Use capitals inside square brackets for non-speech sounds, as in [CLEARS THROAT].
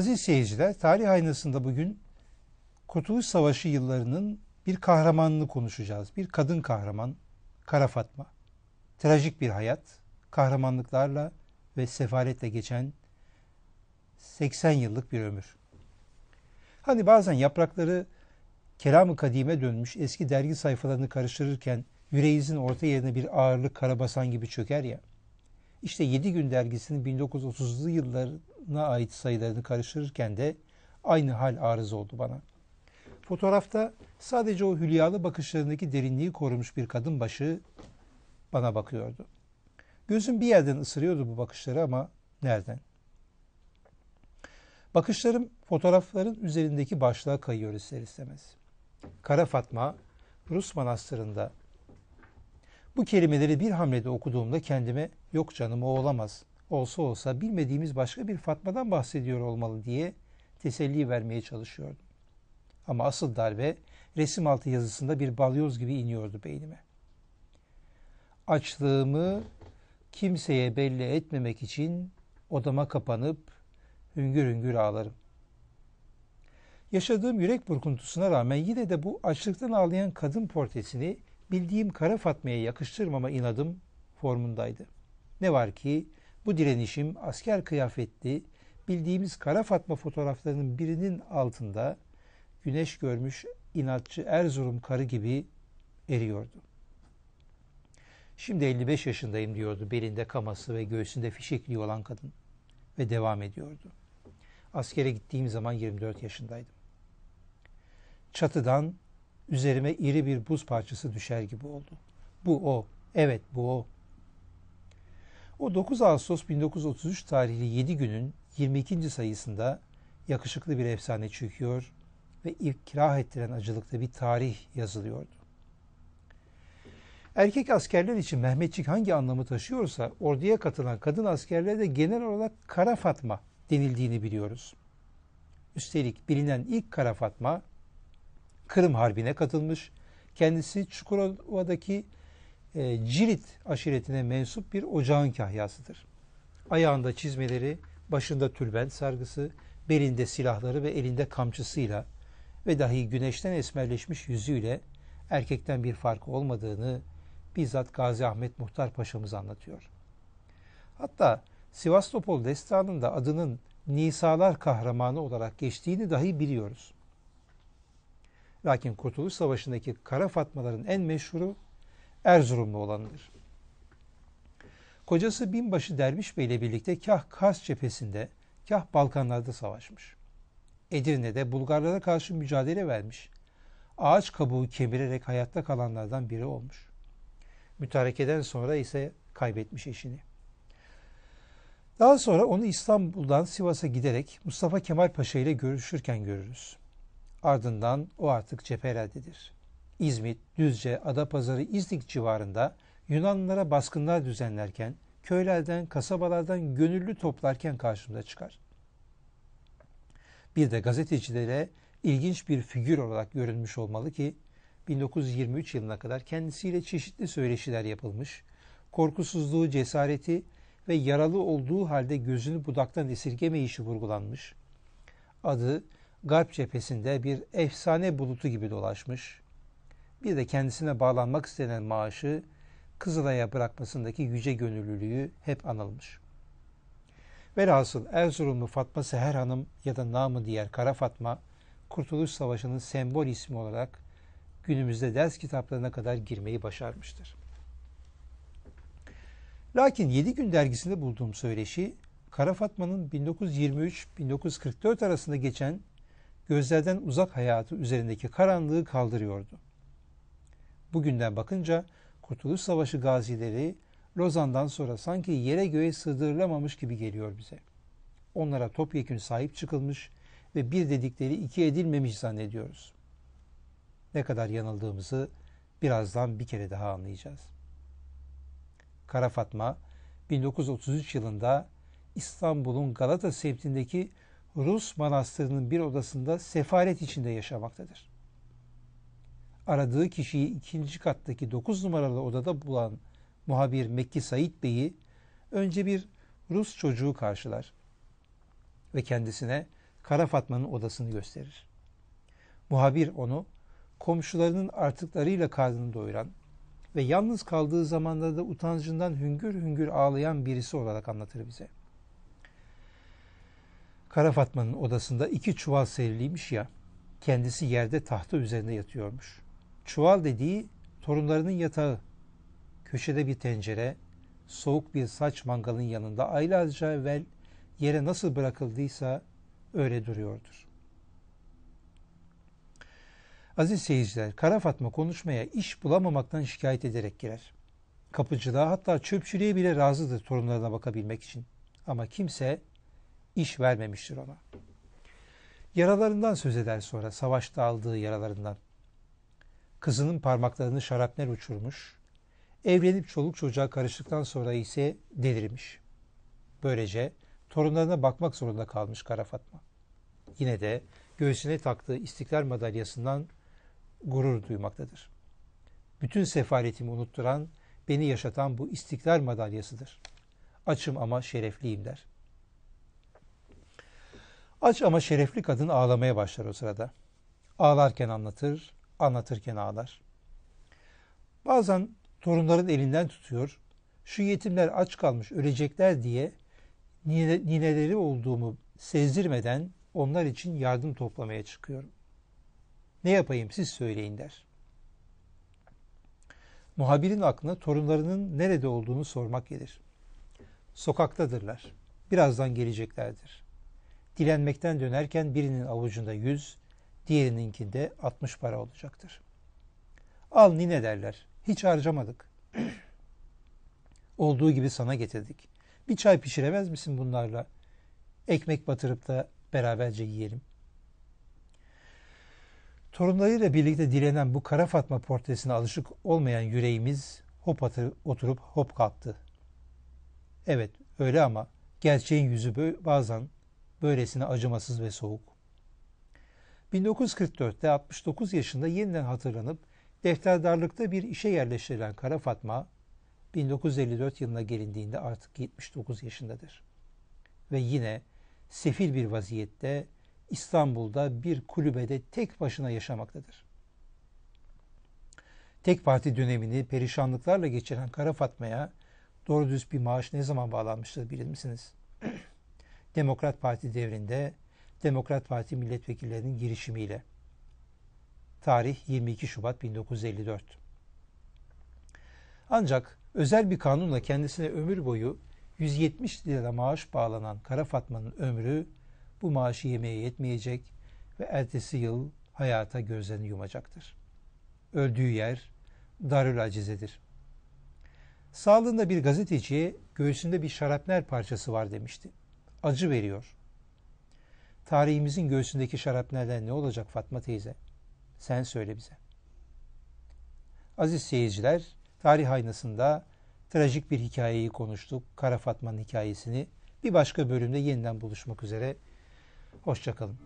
Aziz seyirciler, tarih aynasında bugün Kurtuluş Savaşı yıllarının bir kahramanını konuşacağız. Bir kadın kahraman, Kara Fatma. Trajik bir hayat, kahramanlıklarla ve sefaletle geçen 80 yıllık bir ömür. Hani bazen yaprakları kelamı kadime dönmüş eski dergi sayfalarını karıştırırken yüreğinizin orta yerine bir ağırlık karabasan gibi çöker ya. İşte 7 gün dergisinin 1930'lu yıllarına ait sayılarını karıştırırken de aynı hal arız oldu bana. Fotoğrafta sadece o hülyalı bakışlarındaki derinliği korumuş bir kadın başı bana bakıyordu. Gözüm bir yerden ısırıyordu bu bakışları ama nereden? Bakışlarım fotoğrafların üzerindeki başlığa kayıyor ister istemez. Kara Fatma Rus manastırında bu kelimeleri bir hamlede okuduğumda kendime yok canım o olamaz. Olsa olsa bilmediğimiz başka bir Fatma'dan bahsediyor olmalı diye teselli vermeye çalışıyordum. Ama asıl darbe resim altı yazısında bir balyoz gibi iniyordu beynime. Açlığımı kimseye belli etmemek için odama kapanıp hüngür hüngür ağlarım. Yaşadığım yürek burkuntusuna rağmen yine de bu açlıktan ağlayan kadın portresini bildiğim Kara Fatma'ya yakıştırmama inadım formundaydı. Ne var ki bu direnişim asker kıyafetli bildiğimiz Kara Fatma fotoğraflarının birinin altında güneş görmüş inatçı Erzurum karı gibi eriyordu. Şimdi 55 yaşındayım diyordu belinde kaması ve göğsünde fişekliği olan kadın ve devam ediyordu. Askere gittiğim zaman 24 yaşındaydım. Çatıdan üzerime iri bir buz parçası düşer gibi oldu. Bu o. Evet bu o. O 9 Ağustos 1933 tarihli 7 günün 22. sayısında yakışıklı bir efsane çöküyor ve ikrah ettiren acılıkta bir tarih yazılıyordu. Erkek askerler için Mehmetçik hangi anlamı taşıyorsa orduya katılan kadın askerlere de genel olarak Kara Fatma denildiğini biliyoruz. Üstelik bilinen ilk Kara Fatma Kırım Harbi'ne katılmış. Kendisi Çukurova'daki e, Cirit aşiretine mensup bir ocağın kahyasıdır. Ayağında çizmeleri, başında tülbent sargısı, belinde silahları ve elinde kamçısıyla ve dahi güneşten esmerleşmiş yüzüyle erkekten bir farkı olmadığını bizzat Gazi Ahmet Muhtar Paşa'mız anlatıyor. Hatta Sivastopol destanında adının Nisalar kahramanı olarak geçtiğini dahi biliyoruz. Lakin Kurtuluş Savaşı'ndaki Kara Fatmaların en meşhuru Erzurumlu olanıdır. Kocası binbaşı Derviş Bey ile birlikte kah Kars cephesinde, kah Balkanlarda savaşmış. Edirne'de Bulgarlara karşı mücadele vermiş. Ağaç kabuğu kemirerek hayatta kalanlardan biri olmuş. Mütarekeden sonra ise kaybetmiş eşini. Daha sonra onu İstanbul'dan Sivas'a giderek Mustafa Kemal Paşa ile görüşürken görürüz. Ardından o artık cephelerdedir. İzmit, Düzce, Adapazarı, İznik civarında Yunanlılara baskınlar düzenlerken, köylerden, kasabalardan gönüllü toplarken karşımda çıkar. Bir de gazetecilere ilginç bir figür olarak görünmüş olmalı ki 1923 yılına kadar kendisiyle çeşitli söyleşiler yapılmış, korkusuzluğu, cesareti ve yaralı olduğu halde gözünü budaktan esirgemeyişi vurgulanmış. Adı Garp cephesinde bir efsane bulutu gibi dolaşmış. Bir de kendisine bağlanmak istenen maaşı Kızılay'a bırakmasındaki yüce gönüllülüğü hep anılmış. Velhasıl Erzurumlu Fatma Seher Hanım ya da namı diğer Kara Fatma, Kurtuluş Savaşı'nın sembol ismi olarak günümüzde ders kitaplarına kadar girmeyi başarmıştır. Lakin 7 gün dergisinde bulduğum söyleşi, Kara Fatma'nın 1923-1944 arasında geçen gözlerden uzak hayatı üzerindeki karanlığı kaldırıyordu. Bugünden bakınca Kurtuluş Savaşı gazileri Lozan'dan sonra sanki yere göğe sığdırılamamış gibi geliyor bize. Onlara topyekün sahip çıkılmış ve bir dedikleri iki edilmemiş zannediyoruz. Ne kadar yanıldığımızı birazdan bir kere daha anlayacağız. Kara Fatma 1933 yılında İstanbul'un Galata semtindeki Rus manastırının bir odasında sefaret içinde yaşamaktadır. Aradığı kişiyi ikinci kattaki 9 numaralı odada bulan muhabir Mekki Said Bey'i önce bir Rus çocuğu karşılar ve kendisine Kara Fatma'nın odasını gösterir. Muhabir onu komşularının artıklarıyla karnını doyuran ve yalnız kaldığı zamanlarda utancından hüngür hüngür ağlayan birisi olarak anlatır bize. Kara Fatma'nın odasında iki çuval seriliymiş ya, kendisi yerde tahta üzerinde yatıyormuş. Çuval dediği torunlarının yatağı, köşede bir tencere, soğuk bir saç mangalın yanında aylarca evvel yere nasıl bırakıldıysa öyle duruyordur. Aziz seyirciler, Kara Fatma konuşmaya iş bulamamaktan şikayet ederek girer. Kapıcılığa hatta çöpçülüğe bile razıdır torunlarına bakabilmek için. Ama kimse iş vermemiştir ona. Yaralarından söz eder sonra, savaşta aldığı yaralarından. Kızının parmaklarını şarapnel uçurmuş, evlenip çoluk çocuğa karıştıktan sonra ise delirmiş. Böylece torunlarına bakmak zorunda kalmış Kara Fatma. Yine de göğsüne taktığı istiklal madalyasından gurur duymaktadır. Bütün sefaretimi unutturan, beni yaşatan bu istiklal madalyasıdır. Açım ama şerefliyim der. Aç ama şerefli kadın ağlamaya başlar o sırada. Ağlarken anlatır, anlatırken ağlar. Bazen torunların elinden tutuyor, şu yetimler aç kalmış ölecekler diye nineleri olduğumu sezdirmeden onlar için yardım toplamaya çıkıyorum. Ne yapayım siz söyleyin der. Muhabirin aklına torunlarının nerede olduğunu sormak gelir. Sokaktadırlar. Birazdan geleceklerdir. Dilenmekten dönerken birinin avucunda yüz, diğerininkinde 60 para olacaktır. Al nine derler. Hiç harcamadık. Olduğu gibi sana getirdik. Bir çay pişiremez misin bunlarla? Ekmek batırıp da beraberce yiyelim. Torunlarıyla birlikte dilenen bu Kara Fatma portresine alışık olmayan yüreğimiz hop atır, oturup hop kalktı. Evet öyle ama gerçeğin yüzü bazen böylesine acımasız ve soğuk. 1944'te 69 yaşında yeniden hatırlanıp defterdarlıkta bir işe yerleştirilen Kara Fatma 1954 yılına gelindiğinde artık 79 yaşındadır. Ve yine sefil bir vaziyette İstanbul'da bir kulübede tek başına yaşamaktadır. Tek parti dönemini perişanlıklarla geçiren Kara Fatma'ya doğru düz bir maaş ne zaman bağlanmıştır bilir misiniz? [CLEARS THROAT] Demokrat Parti devrinde Demokrat Parti milletvekillerinin girişimiyle. Tarih 22 Şubat 1954. Ancak özel bir kanunla kendisine ömür boyu 170 lira maaş bağlanan Kara Fatma'nın ömrü bu maaşı yemeye yetmeyecek ve ertesi yıl hayata gözlerini yumacaktır. Öldüğü yer Darül Acize'dir. Sağlığında bir gazeteciye göğsünde bir şarapnel parçası var demişti. Acı veriyor. Tarihimizin göğsündeki şarapnelden ne olacak Fatma teyze? Sen söyle bize. Aziz seyirciler, tarih aynasında trajik bir hikayeyi konuştuk. Kara Fatma'nın hikayesini. Bir başka bölümde yeniden buluşmak üzere. Hoşçakalın.